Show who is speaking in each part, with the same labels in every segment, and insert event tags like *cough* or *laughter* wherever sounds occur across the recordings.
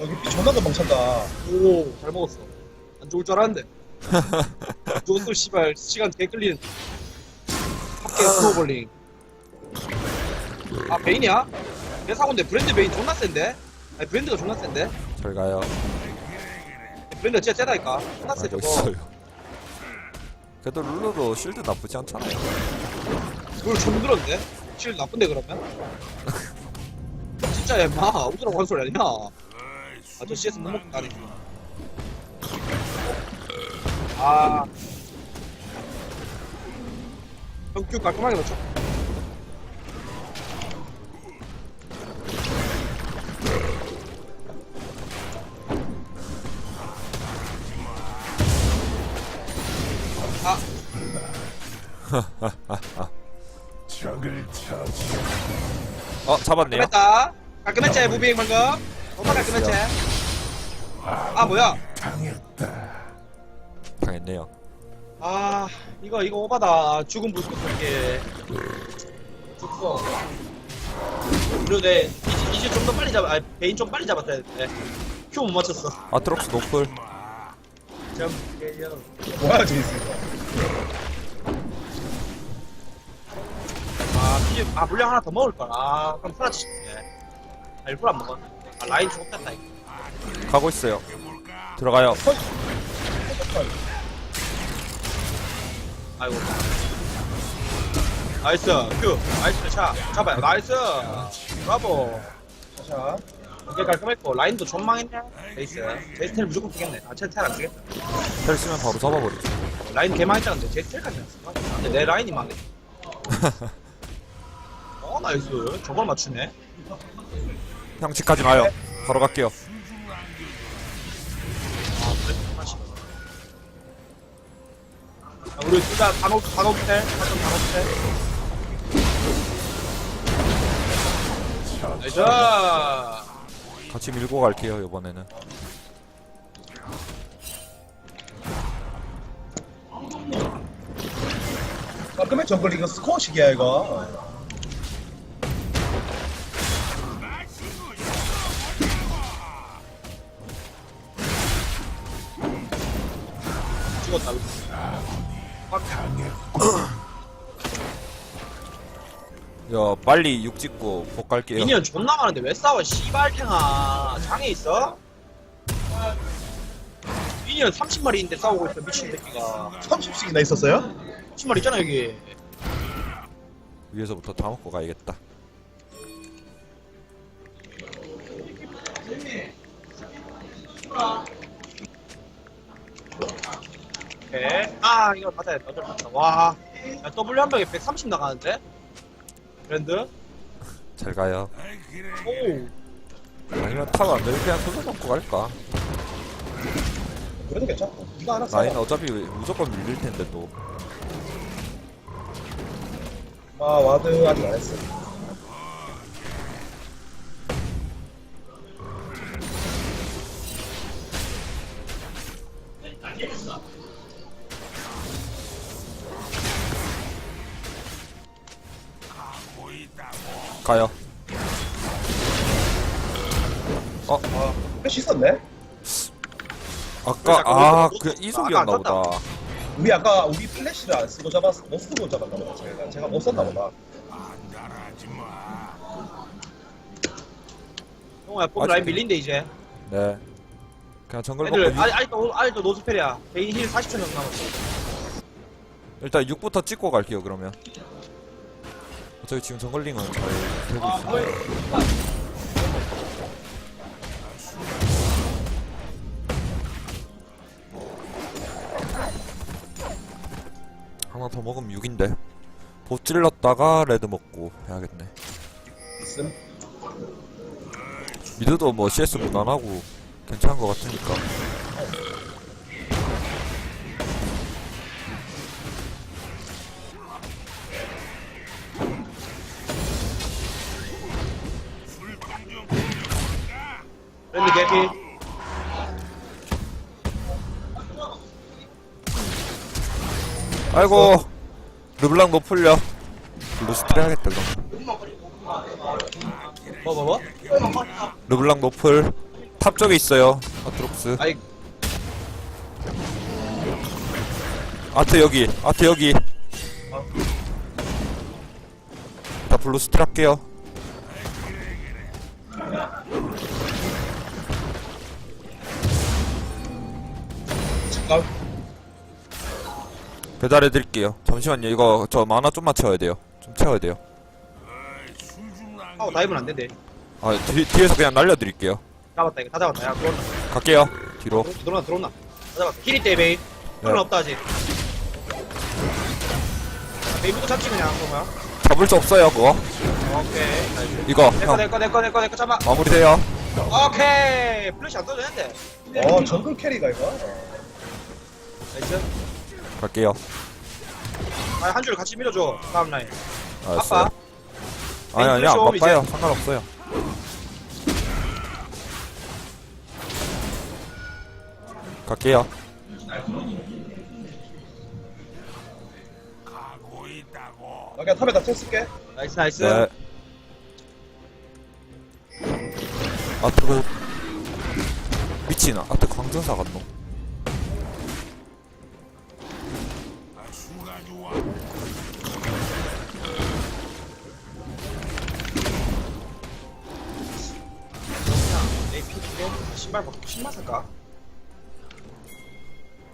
Speaker 1: 여기 피 존나 금방 찬다.
Speaker 2: 오, 잘 먹었어. 안 좋을 줄 알았는데. 죽었어, 씨발. 시간 개 끌리는. 합계 스노볼링. 아, 베인이야? 내 사고인데 브랜드 베인 존나 센데? 아니, 브랜드가 존나 센데?
Speaker 3: 잘 가요.
Speaker 2: 브랜드가 진짜 세다니까. 존나 세,
Speaker 3: 알고
Speaker 2: 저거.
Speaker 3: 있어요. 그래도 룰루도 실드 나쁘지 않잖아요.
Speaker 2: 그걸 좀 들었는데? 실 나쁜데, 그러면? *laughs* 진짜, 엠마. 우드라고 한 소리 아니야? 아, 저 CS 못 먹고 가네. 아. 형큐 깔끔하게 넣죠. 아, *laughs*
Speaker 4: 적을 처치.
Speaker 3: 어 잡았네요.
Speaker 2: 깔끔했다. 깔끔했지, 무빙 방금. 정말 깔끔했지. 아, 뭐야.
Speaker 4: 당했다.
Speaker 3: 당했네요.
Speaker 2: 아 이거 이거 오바다 죽은 부수 이게 죽어 그리고 내 이제, 이제 좀 더 빨리 잡아 아 베인 좀 빨리 잡았어야 돼큐못 맞췄어
Speaker 3: 아트록스 노플.
Speaker 2: 점 깨요
Speaker 1: 뭐야, 있어.
Speaker 2: 아 이제 아 물량 하나 더 먹을 걸 아 그럼 프라치 싶네 아 일부러 안 먹어 아 라인 좋겠다 이거
Speaker 3: 가고 있어요. 들어가요.
Speaker 2: 아이고 나이스 큐 나이스 차 잡아요 나이스 브라보
Speaker 1: 자,
Speaker 2: 이게 깔끔했고 라인도 좀 망했네 베이스 베이스 텔 무조건 쓰겠네 아 첼텔 안 쓰겠다
Speaker 3: 텔 쓰면 바로 잡아버리죠.
Speaker 2: 라인 개 많이 짜는데 제스텔까지 났어. 근데 내 라인이 많네. *laughs* 어 나이스. 저걸 맞추네.
Speaker 3: 형 집까지 가요. 바로 갈게요.
Speaker 2: 우리 둘다 단옥 단옥텔, 한번 단옥텔. 나이스.
Speaker 3: 같이 밀고 갈게요 이번에는.
Speaker 1: 깔끔해 정글 이거 스코어식이야, 이거.
Speaker 2: 죽었다. *clears throat*
Speaker 3: 야 빨리 육 찍고 복 갈게요.
Speaker 2: 미니언 존나 많은데 왜 싸워? 씨발탱아. 장애 있어? 미니언 30마리 인데 싸우고 있어 미친 새끼가.
Speaker 1: 30씩이나 있었어요?
Speaker 2: 30마리 있잖아 여기.
Speaker 3: 위에서부터 다 먹고 가야겠다.
Speaker 2: 오케이. 아, 이걸 받아야 돼. 어쩔 수 없다. 와. 야, W 한 병에 130 나가는데? 브랜드?
Speaker 3: 잘 가요.
Speaker 2: 오.
Speaker 3: 아니면 타고 안 되면 그냥 손을 먹고 갈까?
Speaker 1: 그래도 괜찮고. 이거 하나 써.
Speaker 3: 라인 어차피 무조건 밀릴 텐데 또.
Speaker 1: 아, 와드 아직 안 했어.
Speaker 3: 가요. 어
Speaker 1: 패시 있었네?
Speaker 3: 아까 아 그 이속이었나 보다.
Speaker 1: 우리 아까 우리 플래시를 안 쓰고 잡았, 못 쓰고 잡았나 보다, 제가. 제가 못 썼나 보다.
Speaker 2: 형아, 뽕
Speaker 3: 아직-
Speaker 2: 라인 밀린데, 이제.
Speaker 3: 네. 그냥 정글 먹고
Speaker 2: 애들,
Speaker 3: 육,
Speaker 2: 아직, 아직도, 아직도 노스펠이야. 개인 힐 40초 정도 남았어.
Speaker 3: 일단 6부터 찍고 갈게요 그러면. 어차피 지금 정글링은 잘 되고.
Speaker 2: 뭐야.
Speaker 3: 하나 더 먹으면 6인데. 못 찔렀다가 레드 먹고 해야겠네. 미드도 뭐 CS 무난하고 괜찮은 것 같으니까. 아이고 르블랑 너 풀려. 루스트를 해야겠다 그럼.
Speaker 2: 뭐, 뭐, 뭐?
Speaker 3: 르블랑 노플 탑 쪽에 있어요. 아트록스.
Speaker 2: 아이
Speaker 3: 아트 여기. 아트 여기.
Speaker 1: 아.
Speaker 3: 나 블루스틸 할게요.
Speaker 1: 잠깐.
Speaker 3: 배달해 드릴게요. 잠시만요. 이거 저 만화 좀만 채워야 돼요. 좀 채워야 돼요.
Speaker 2: 하고 다이브는 안 된대
Speaker 3: 아, 뒤, 뒤에서 그냥 날려드릴게요.
Speaker 2: 잡았다 이거 다 잡았다 야 들어온다
Speaker 3: 갈게요. 뒤로.
Speaker 2: 들어온다 들어온다 다 잡았다 힐이 때 베인 힐은
Speaker 3: 네.
Speaker 2: 없다 아직 베인부터 잡지 그냥 그러면
Speaker 3: 잡을 수 없어요, 그거.
Speaker 2: 오케이 나이스.
Speaker 3: 이거,
Speaker 2: 내꺼
Speaker 3: 형.
Speaker 2: 내꺼 내꺼 내꺼 내꺼 잡아
Speaker 3: 마무리돼요.
Speaker 2: 오케이 플래시 안 떠도 되는데
Speaker 1: 어, 정글 캐리가 이거.
Speaker 2: 나이스
Speaker 3: 갈게요.
Speaker 2: 아한 줄 같이 밀어줘 다음 라인
Speaker 3: 알았어요.
Speaker 2: 아빠
Speaker 3: 아니, 아니, 안. 바빠요. 상관없어요. 갈게요.
Speaker 1: 나 그냥 탑에다 쳐 쓸게.
Speaker 2: 나이스 나이스
Speaker 3: 네. 그 미친 아트 광전사 같노
Speaker 2: 신발 벗고 신발 살까?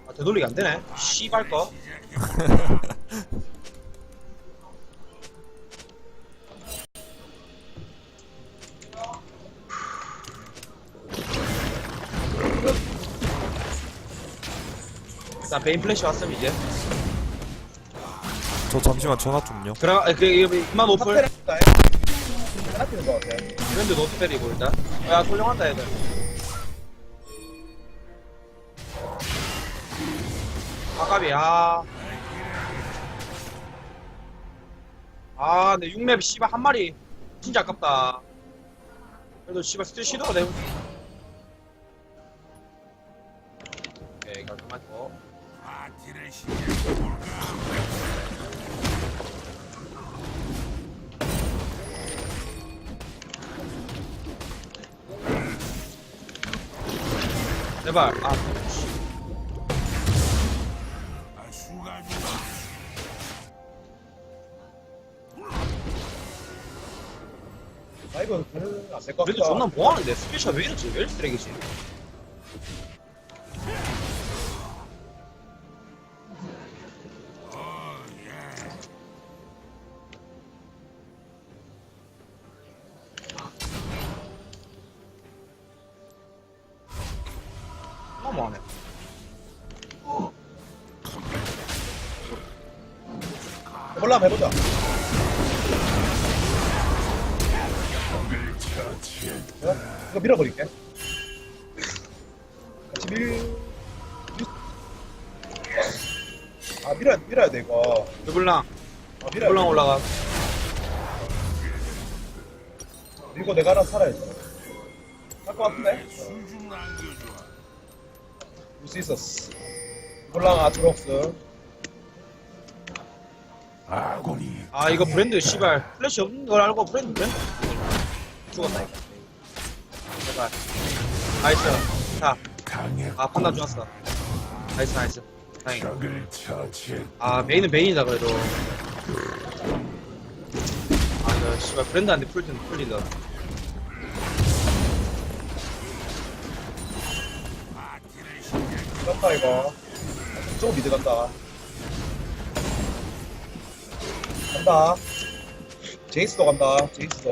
Speaker 2: 아 되돌리기 안 되네. 씨발 거. *laughs* 자 베인 플래시 왔음 이제.
Speaker 3: 저 잠시만 전화 좀요.
Speaker 2: 그래 아, 그 이만 오플.
Speaker 1: 탑에다 하나 피는 거 같아.
Speaker 2: 브랜드 노트 때리고 일단. 야 훌륭한다 얘들 아깝이 아 아, 근데 6렙 씨발 한 마리 진짜 아깝다. 그래도 씨발 스틸 시도가 되고. 오케이, 깔끔하고. 제발, 아, 씨.
Speaker 1: 이거 안될 것
Speaker 2: 그래도
Speaker 1: 같다.
Speaker 2: 존나 뭐하는데? 스페셜 왜 이러지? 왜 이렇게 쓰레기지? 너무.
Speaker 1: 몰라, 해보자. 밀어야, 돼, 이거.
Speaker 2: 르블랑,
Speaker 1: 아, 밀어야
Speaker 2: 르블랑
Speaker 1: 돼.
Speaker 2: 올라가.
Speaker 1: 밀고 내가 알아서 살아야지. 할것 같은데? 볼수 있었어. 홀랑 아트록스.
Speaker 4: 아군이
Speaker 2: 아 이거 브랜드 씨발 플래시 없는 걸 알고 브랜드 브랜드 죽었다 이거 제발 나이스 자아 판단 좋았어 나이스 나이스 다행. 아 메인은 메인이다 그래도 아 이거 씨발 브랜드한테 풀든 풀린다
Speaker 1: 간다, 이거. 좀 미드 간다. 간다. 제이스도 간다, 제이스도.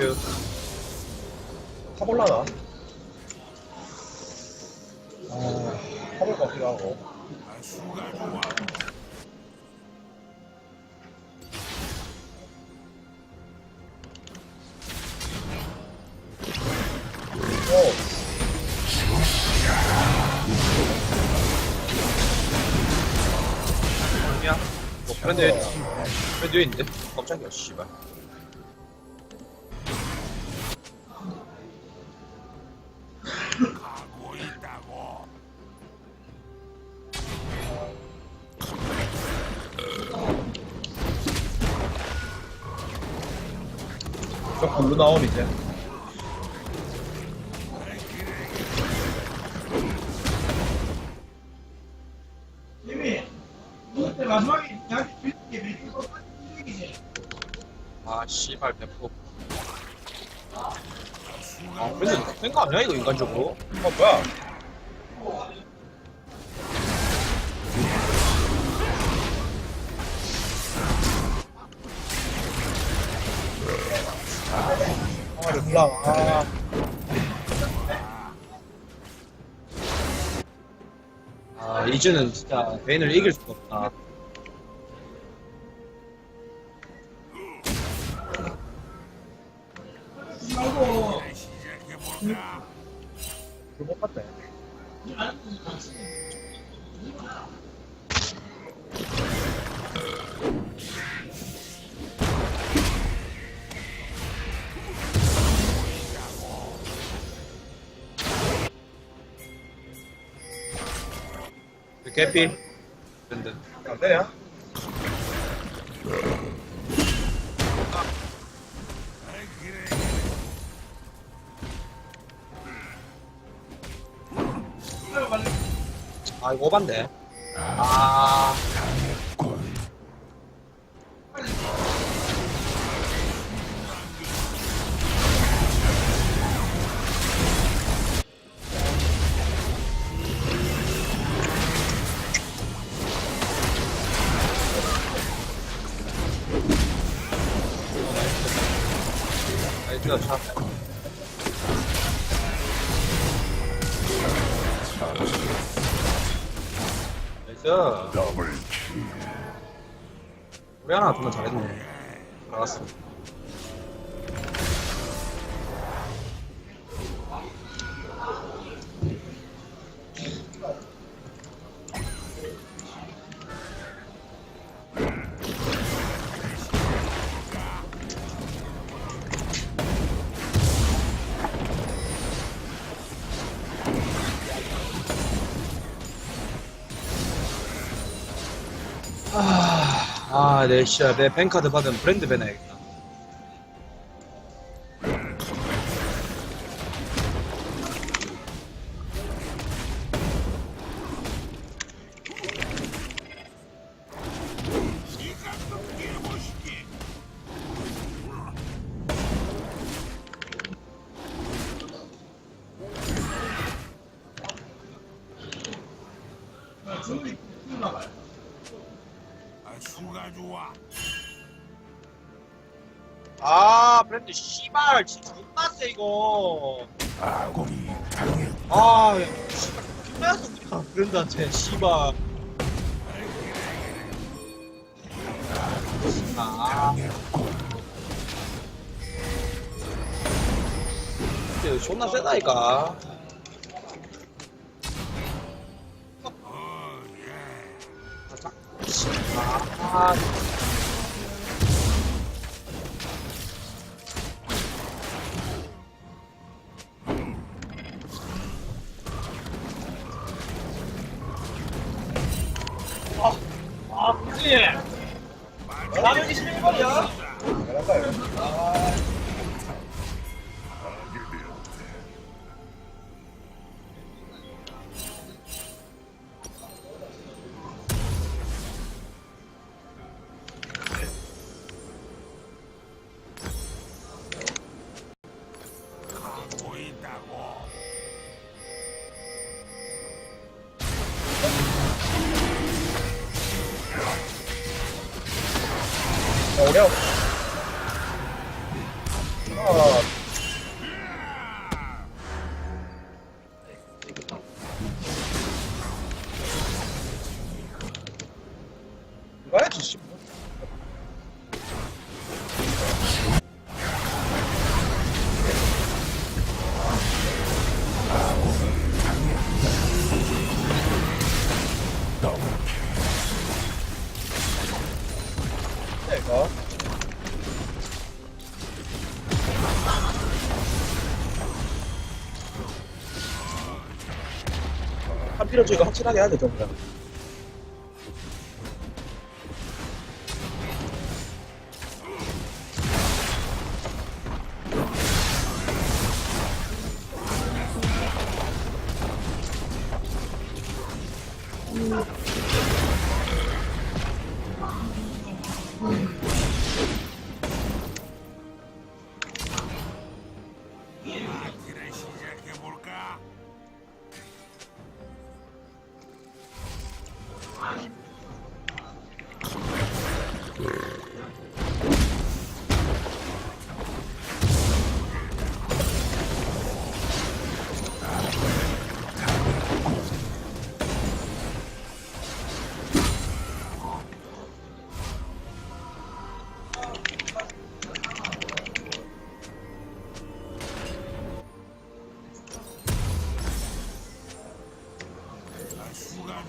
Speaker 2: 큐
Speaker 1: 타볼라나? 아, 타볼 것 같기도 하고. 오,
Speaker 2: 뭐냐 뭐 브랜드 브랜드 왜 있는데? 깜짝이야 씨발
Speaker 1: 저 블루 나온 이제.
Speaker 2: 아 씨발 배포 아 근데 된거 아니야 이거 인간적으로? 이즈는 진짜 베인을 이길 수가 없다
Speaker 1: 그못 봤다.
Speaker 2: 개피. 밴드
Speaker 1: 안 되냐?
Speaker 2: 아 이거 오반데. 아 이스가 참 나이스. 우리 하나 정말 잘했네. 알았어 내내 뱅카드 받은 브랜드 배나 브랜드한테 씨발. 아, 근데 존나 세다니까. 아, 아,
Speaker 1: 자, 오려. 아, 먼저 이거 확실하게 해야
Speaker 4: 되죠 그냥 음.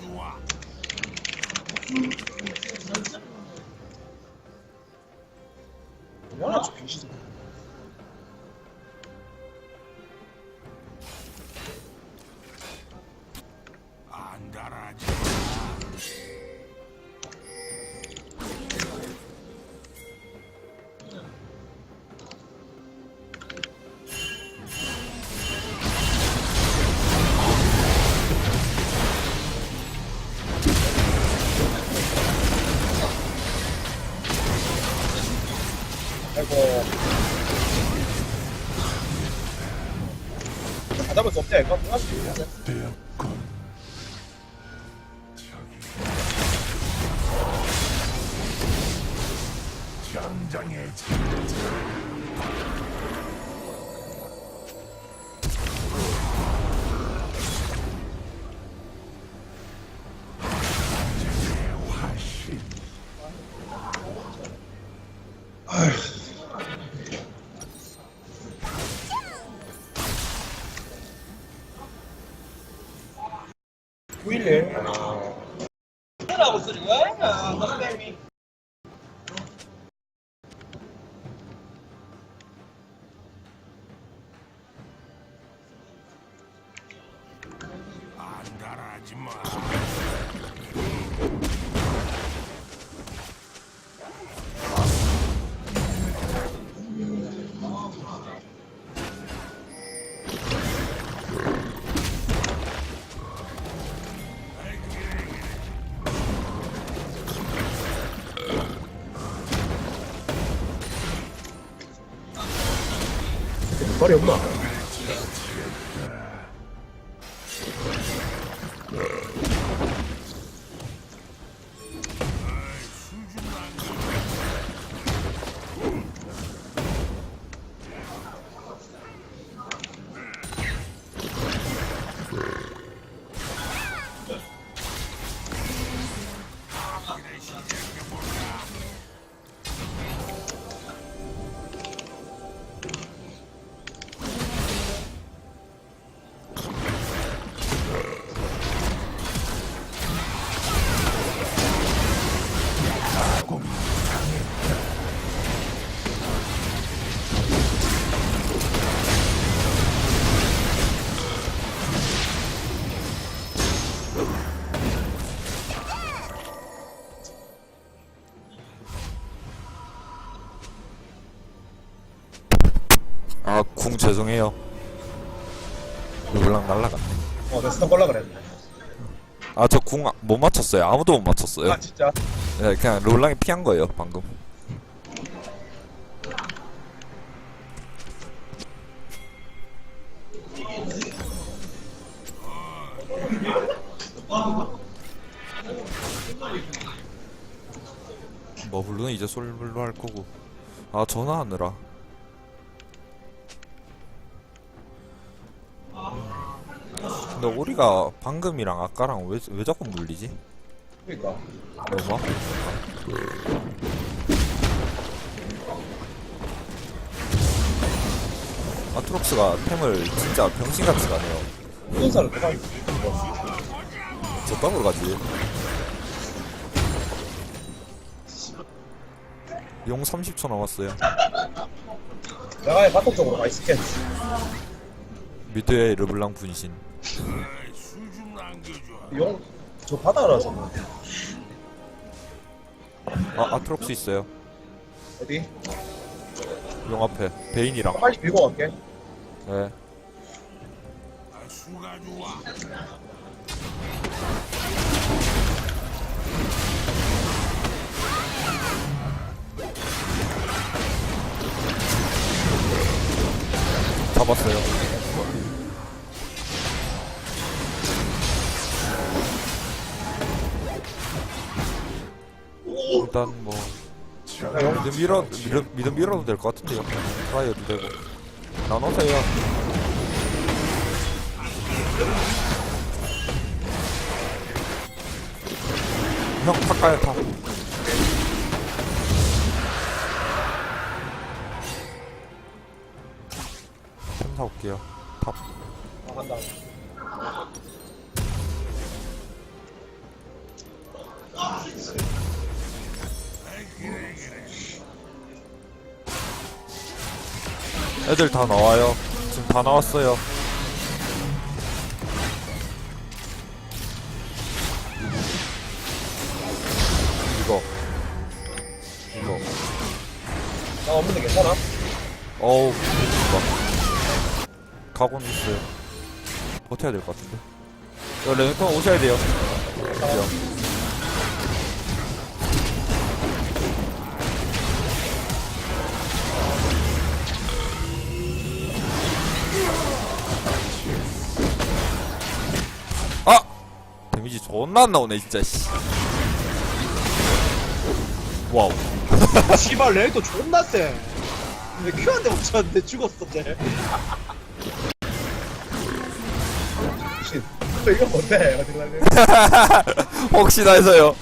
Speaker 4: 수가 좋아.
Speaker 1: 뭐야 저 병신 있냐
Speaker 4: 되었군. 저기 전장의
Speaker 1: 머리 없나?
Speaker 3: 죄송해요. 르블랑 날라갔네.
Speaker 1: 어 내가 스턴 걸라 그랬네.
Speaker 3: 아 저 궁 못 맞췄어요. 아무도 못 맞췄어요.
Speaker 1: 아 진짜?
Speaker 3: 네, 그냥 르블랑이 피한 거예요 방금. 뭐 물론 이제 솔블로 할 거고. 아 전화하느라 근데 우리가 방금이랑 아까랑 왜, 왜 자꾸 물리지?
Speaker 1: 그니까.
Speaker 3: 너무 아트록스가 템을 진짜 병신같이 가네요.
Speaker 1: 순서를 누가
Speaker 3: 저 더블 가지. 용 30초 남았어요.
Speaker 1: 내가 바텀 쪽으로 가 있을게
Speaker 3: 미드에 르블랑 분신.
Speaker 1: 용저 바다라서
Speaker 3: 아 아트록스 있어요.
Speaker 1: 어디?
Speaker 3: 용 앞에 베인이랑.
Speaker 1: 빨리 밀고 갈게.
Speaker 3: 네 미드 밀어 미드, 미드 밀어도 될 것 같은데요. 트라이어도 되고 나눠서요. 형 탑가요 탑. 템 사올게요. 탑.
Speaker 1: 아, 한다.
Speaker 3: 애들 다 나와요. 지금 다 나왔어요. 이거. 이거.
Speaker 1: 나 없는데 괜찮아?
Speaker 3: 어우, 이거. 가고는 있어요. 버텨야 될 것 같은데. 이거 레넥톤 오셔야 돼요. 그죠? 존나 안 나오네, 진짜, 씨. 와우.
Speaker 2: 아, *laughs* 씨발 레이도 존나 세. 왜 큐한테 맞췄는데 죽었어 쟤.
Speaker 1: 이거 뭔데? *laughs*
Speaker 3: 혹시나 해서요.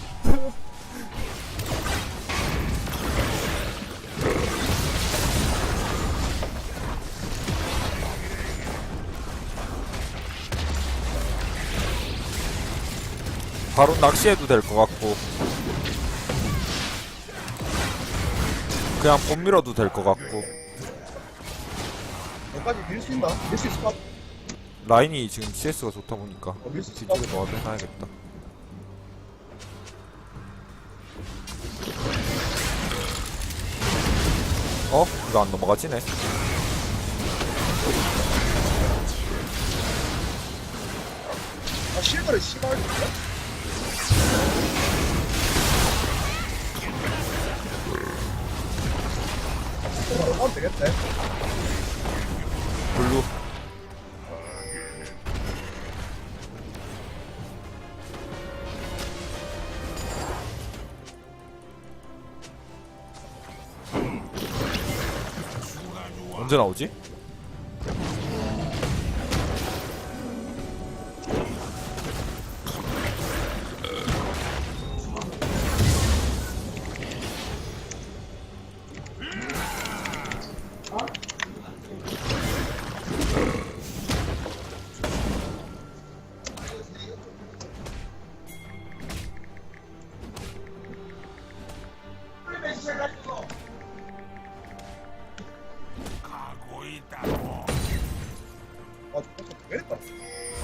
Speaker 3: 바로 낚시해도 될 것 같고 그냥 못 밀어도 될 것 같고
Speaker 1: 여기까지 밀수 있나? 밀수 있을까?
Speaker 3: 라인이 지금 CS가 좋다 보니까
Speaker 1: 어, 밀수 있을까?
Speaker 3: 뒤쪽에 놓아도 해놔야겠다 어? 이거 안 넘어가지네
Speaker 1: 아, 실버를 씨발. 되겠네.
Speaker 3: 블루 언제 나오지?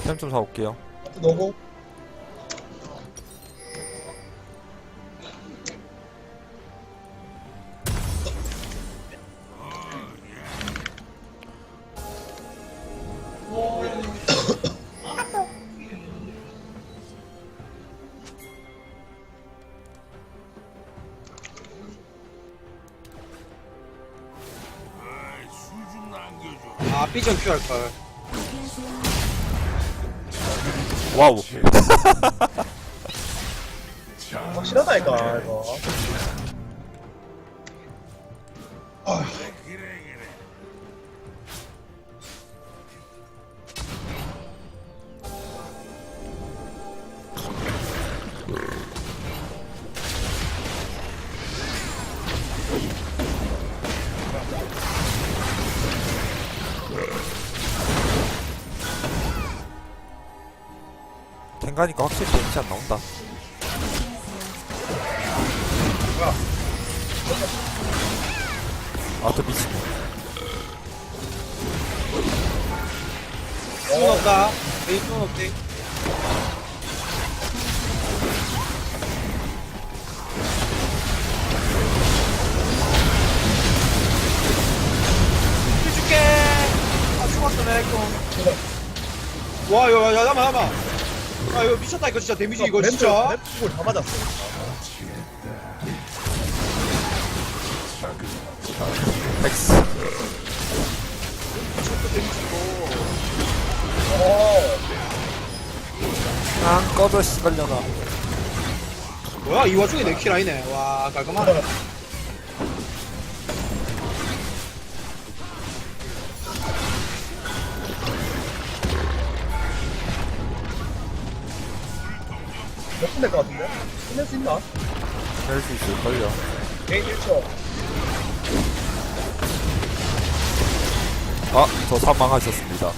Speaker 3: 템 좀 사올게요
Speaker 1: 너고.
Speaker 4: 아
Speaker 2: 삐전 큐할 걸.
Speaker 3: 와우 *laughs*
Speaker 1: 확실하다니까, 이거.
Speaker 3: 가니까 확실히 데미지 안 나온다 아또 미친
Speaker 2: 수은 없다. 레이 수은 없지. 해줄게. 아 죽었어 레이콘. 와, 야, 야, 야, 잠깐만, 잠깐만. 아 이거 미쳤다 이거 진짜 데미지 이거 진짜.
Speaker 1: 랩쪽을 다 맞았어.
Speaker 3: 엑스
Speaker 2: 아
Speaker 3: 꺼져 씨발려나
Speaker 2: 뭐야 이 와중에 내킬 아니네. 와 깔끔하네.
Speaker 1: 낼수
Speaker 3: 있을걸요
Speaker 1: 개인 1초.
Speaker 3: 아 저 사망하셨습니다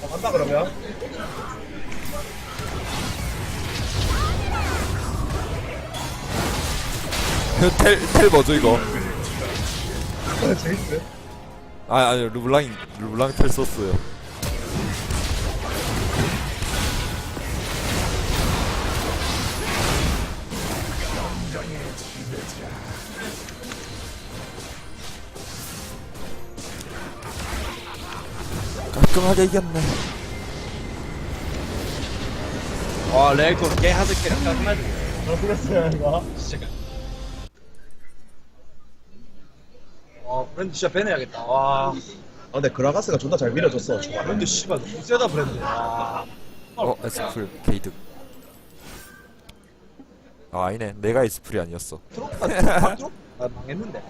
Speaker 1: 자, 간다 그러면.
Speaker 3: 텔, 텔 뭐죠 이거
Speaker 1: 제이스.
Speaker 3: 아 아니 르블랑이 르블랑 텔 썼어요 깔끔하게 이겼네.
Speaker 2: 와 레이콘 개 하드캐랑 깔끔하지.
Speaker 1: 잘 끝냈어요, 이거.
Speaker 2: 진짜. 어 브랜드 진짜 배내야겠다. 와.
Speaker 1: 아, 근데 그라가스가 존나 잘 밀어줬어, 초반에.
Speaker 2: 브랜드 씨발 너무 세다 브랜드. 와.
Speaker 3: 어 에스플 게이득. 아 아니네. 내가 에스플이 아니었어.
Speaker 2: 같은 트롯? 나 망했는데